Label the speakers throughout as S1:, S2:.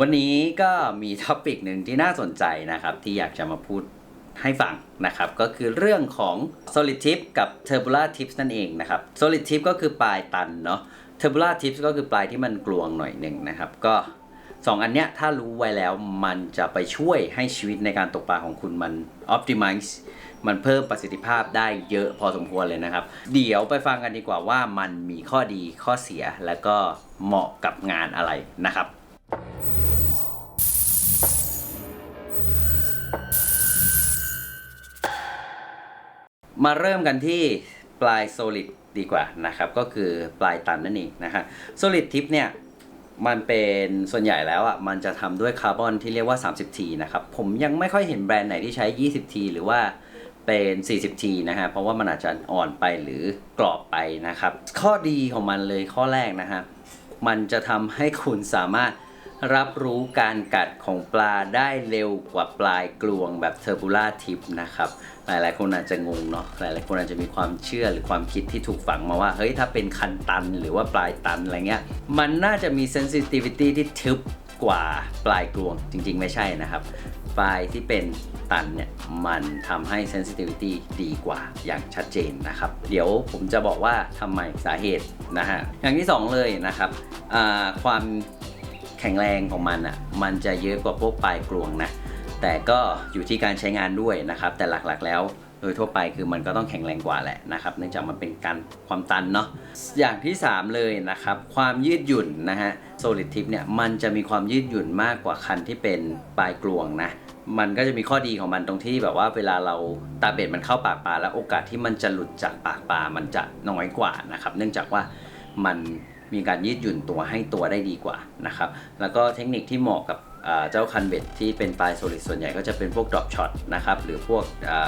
S1: วันนี้ก็มีท็อปิกหนึ่งที่น่าสนใจนะครับ ที่อยากจะมาพูดให้ฟังนะครับ ก็คือเรื่องของ solid tip กับ tubular tips นั่นเองนะครับ solid tip ก็คือปลายตันเนาะ tubular tips ก็คือปลายที่มันกลวงหน่อยหนึ่งนะครับ ก็สองอันเนี้ยถ้ารู้ไว้แล้วมันจะไปช่วยให้ชีวิตในการตกปลาของคุณมัน optimize มันเพิ่มประสิทธิภาพได้เยอะพอสมควรเลยนะครับ เดี๋ยวไปฟังกันดีกว่าว่ามันมีข้อดีข้อเสียแล้วก็เหมาะกับงานอะไรนะครับ มาเริ่มกันที่ปลาย solid ดีกว่านะครับ ก็คือปลายตันนั่นเองนะฮะ solid tip เนี่ย มันเป็นส่วนใหญ่แล้วอะ มันจะทำด้วยคาร์บอนที่เรียกว่า 30T นะครับ ผมยังไม่ค่อยเห็นแบรนด์ไหนที่ใช้ 20T หรือว่าเป็น 40T นะฮะ เพราะว่ามันอาจจะอ่อนไปหรือกรอบไปนะครับ ข้อดีของมันเลยข้อแรกนะฮะ มันจะทำให้คุณสามารถ รับรู้การกัดของปลาได้เร็วกว่าปลายกลวงแบบเทอร์บูล่าทิปนะครับ หลายๆ คนอาจจะงงเนาะหลายๆ คนอาจจะมีความเชื่อหรือความคิดที่ถูกฝังมาว่า เฮ้ยถ้าเป็นคันตันหรือว่าปลายตันอะไรเงี้ย มันน่าจะมีเซนซิทิวิตี้ที่ทึบกว่าปลายกลวงจริง ๆ ไม่ใช่นะครับปลายที่เป็นตันเนี่ยมันทำให้ sensitivity ดีกว่าอย่างชัดเจนนะครับ เดี๋ยวผมจะบอกว่าทำไมสาเหตุนะฮะอย่างที่ 2 เลยนะครับความ แข็งแรงของมันอะมันจะเยอะกว่าพวกปลายกลวงนะแต่ก็อยู่ที่การใช้งานด้วยนะครับ แต่หลักๆแล้วโดยทั่วไปคือมันก็ต้องแข็งแรงกว่าแหละนะครับเนื่องจากมันเป็นการความตันเนาะอย่างที่ 3 เลยนะครับ ความยืดหยุ่นนะฮะ solid tip เนี่ยมันจะมีความยืดหยุ่นมากกว่าคันที่เป็นปลายกลวงนะมันก็จะมีข้อดีของมันตรงที่แบบว่าเวลาเราตาเบ็ดมันเข้าปากปลาแล้วโอกาสที่มันจะหลุดจากปากปลามันจะน้อยกว่านะครับ เนื่องจากว่ามัน มีการยืดหยุ่นตัวให้ตัวได้ดีกว่านะครับ แล้วก็เทคนิคที่เหมาะกับเจ้าคันเบ็ดที่เป็นปลายโซลิดส่วนใหญ่ก็จะเป็นพวกดรอปช็อตนะครับหรือพวก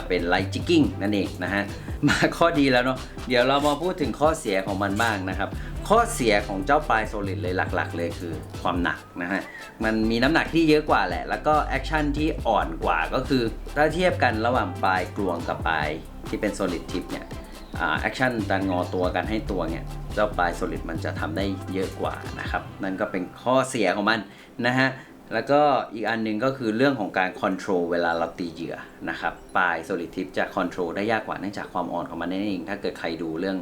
S1: เป็นไลท์จิกกิ้งนั่นเองนะฮะมาข้อดีแล้วเนาะเดี๋ยวเรามาพูดถึงข้อเสียของมันบ้างนะครับ ข้อเสียของเจ้าปลายโซลิดเลยหลัก ๆ เลยคือความหนักนะฮะมันมีน้ำหนักที่เยอะกว่าแหละ แล้วก็แอคชั่นที่อ่อนกว่าก็คือถ้าเทียบกันระหว่างปลายกลวงกับปลายที่เป็นโซลิดทิปเนี่ย แอคชั่นการงอตัวกันให้ตัวเนี่ยเจ้าปลายโซลิดมันจะทำได้เยอะกว่านะครับ นั่นก็เป็นข้อเสียของมันนะฮะแล้วก็อีกอันหนึงก็คือเรื่องของการคอนโทรลเวลาเราตีเหยื่อนะครับปลายโซลิดทิปจะคอนโทรลได้ยากกว่าเนื่องจากความอ่อนของมันนั่นเอง ถ้าเกิดใครดูเรื่อง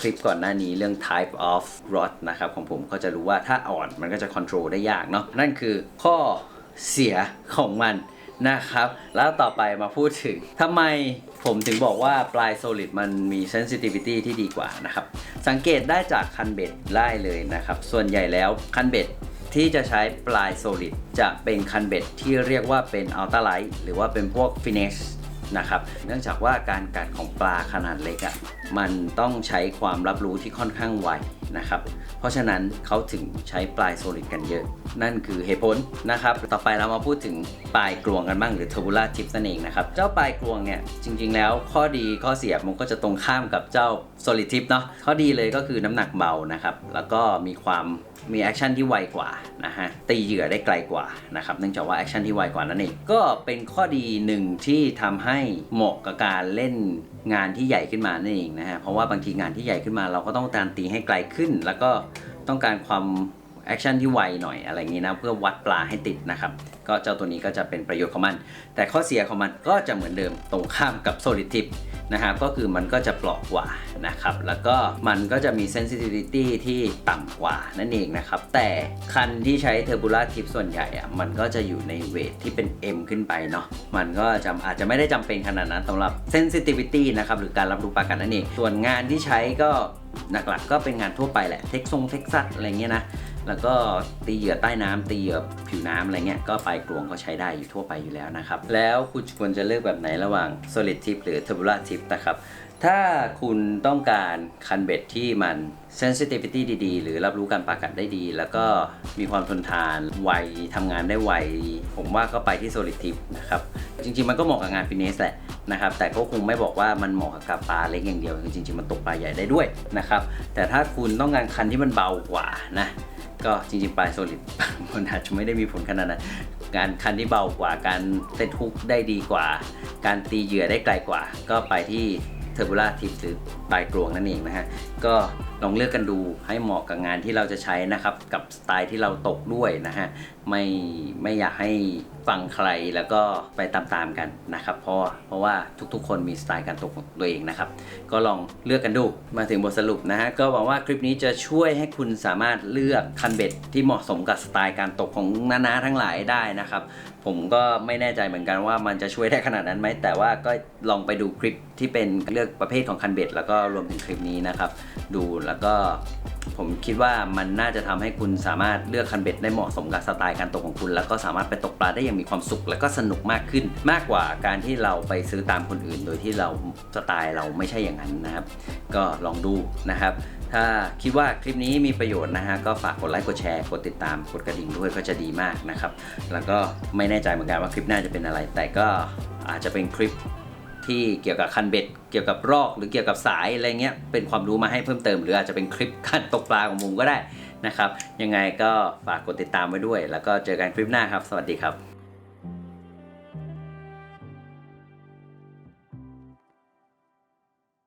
S1: คลิปก่อนหน้านี้เรื่อง type of rod นะครับของผมก็จะรู้ว่าถ้าอ่อนมันก็จะคอนโทรลได้ยากเนาะนั่นคือข้อเสียของมัน นะครับ แล้วต่อไปมาพูดถึงทำไมผมถึงบอกว่าปลายโซลิดมันมี sensitivity ที่ดีกว่านะครับ สังเกตได้จากคันเบ็ดได้เลยนะครับ ส่วนใหญ่แล้วคันเบ็ดที่จะใช้ปลายโซลิดจะเป็นคันเบ็ดที่เรียกว่าเป็นอัลต a าไลท์หรือว่าเป็นพวกฟิ นะครับ เนื่องจากว่าการกัดของปลาขนาดเล็กอะ่ะมันต้องใช้ความรับรู้ที่ค่อนข้างไวนะครับ เพราะฉะนั้นเขาถึงใช้ปลายโซลิดกันเยอะ นั่นคือเหตุผลนะครับ ต่อไปเรามาพูดถึงปลายกลวงกันบ้างหรือเทอร์บูล่าทิปนั่นเองนะครับ เจ้าปลายกลวงเนี่ยจริง ๆ แล้วข้อดีข้อเสียมันก็จะตรงข้ามกับเจ้าโซลิดทิปเนาะ ข้อดีเลยก็คือน้ำหนักเบานะครับ แล้วก็มีความมีแอคชั่นที่ไวกว่านะฮะ ตีเหยื่อได้ไกลกว่านะครับ เนื่องจากว่าแอคชั่นที่ไวกว่านั่นเอง ก็เป็นข้อดีหนึ่งที่ทำให้เหมาะกับการเล่นงานที่ใหญ่ขึ้นมานั่นเองนะฮะเพราะว่าบางทีงานที่ใหญ่ขึ้นมาเราก็ต้องการตีให้ไกลขึ้น แล้วก็ต้องการความแอคชั่นที่ไวหน่อยอะไรอย่างนี้นะเพื่อวัดปลาให้ติดนะครับ ก็เจ้าตัวนี้ก็จะเป็นประโยชน์ของมัน แต่ข้อเสียของมันก็จะเหมือนเดิมตรงข้ามกับ solid tip นะครับก็คือมันก็จะเปลอกกว่านะครับ แล้วก็มันก็จะมี sensitivity ที่ต่ำกว่านั่นเองนะครับ แต่คันที่ใช้ turbula tip ส่วนใหญ่อะมันก็จะอยู่ในเวทที่เป็น M ขึ้นไปเนาะมันก็จะอาจจะไม่ได้จำเป็นขนาดนั้นสำหรับ sensitivity นะครับหรือการรับรู้ปากันนั่นเองส่วนงานที่ใช้ก็หลักๆก็เป็นงานทั่วไปแหละเท็กซงเท็กซัสอะไรเงี้ยนะ แล้วก็ตีเหยื่อใต้น้ำตีเหยื่อผิวน้ำอะไรเงี้ยก็ปลายกลวงก็ใช้ได้อยู่ทั่วไปอยู่แล้วนะครับ แล้วคุณควรจะเลือกแบบไหนระหว่าง solid tip หรือ tubular tip นะครับถ้าคุณต้องการคันเบ็ดที่มัน sensitivity ดีๆ หรือรับรู้การปากัดได้ดี แล้วก็มีความทนทานไวทำงานได้ไว ผมว่าก็ไปที่ solid tip นะครับ จริงๆ มันก็เหมาะกับงานฟินเนสแหละนะครับ แต่ก็คงไม่บอกว่ามันเหมาะกับปลาเล็กอย่างเดียว จริงๆ มันตกปลาใหญ่ได้ด้วยนะครับ แต่ถ้าคุณต้องการคันที่มันเบากว่านะ ก็จริงๆปลายโซลิดมันอาจจะไม่ได้มีผลขนาดนั้นการคันที่เบากว่าการเซตฮุกได้ดีกว่า การตีเหยื่อได้ไกลกว่า ก็ไปที่ เทอร์บูล่าทิปหรือปลายกลวงนั่นเองนะฮะ ก็ลองเลือกกันดูให้เหมาะกับงานที่เราจะใช้นะครับ กับสไตล์ที่เราตกด้วยนะฮะ ไม่ไม่อยากให้ฟังใครแล้วก็ไปตามๆกันนะครับ เพราะเพราะว่าทุกๆ คนมีสไตล์การตกของตัวเองนะครับ ก็ลองเลือกกันดูมาถึงบทสรุปนะฮะ ก็หวังว่าคลิปนี้จะช่วยให้คุณสามารถเลือกคันเบ็ดที่เหมาะสมกับสไตล์การตกของนานาทั้งหลายได้นะครับผมก็ไม่แน่ใจเหมือนกันว่ามันจะช่วยได้ขนาดนั้นไหมแต่ว่าก็ลองไปดูคลิปที่เป็นเลือกประเภทของคันเบ็ดแล้วก็รวมถึงคลิปนี้นะครับ ดูแล้วก็ผมคิดว่ามันน่าจะทำให้คุณสามารถเลือกคันเบ็ดได้เหมาะสมกับสไตล์การตกของคุณ แล้วก็สามารถไปตกปลาได้อย่างมีความสุข แล้วก็สนุกมากขึ้น มากกว่าการที่เราไปซื้อตามคนอื่น โดยที่เราสไตล์เราไม่ใช่อย่างนั้นนะครับ ก็ลองดูนะครับ ถ้าคิดว่าคลิปนี้มีประโยชน์นะฮะก็ฝากกดไลค์กดแชร์กดติดตามกดกระดิ่งด้วยก็จะดีมากนะครับ แล้วก็ไม่แน่ใจเหมือนกันว่าคลิปหน้าจะเป็นอะไร แต่ก็อาจจะเป็นคลิป ที่เกี่ยวกับคันเบ็ด เกี่ยวกับรอกหรือเกี่ยวกับสายอะไรเงี้ยเป็นความรู้มาให้เพิ่มเติม หรืออาจจะเป็นคลิปการตกปลาของมุมก็ได้นะครับ ยังไงก็ฝากกดติดตามไว้ด้วย แล้วก็เจอกันคลิปหน้าครับ สวัสดีครับ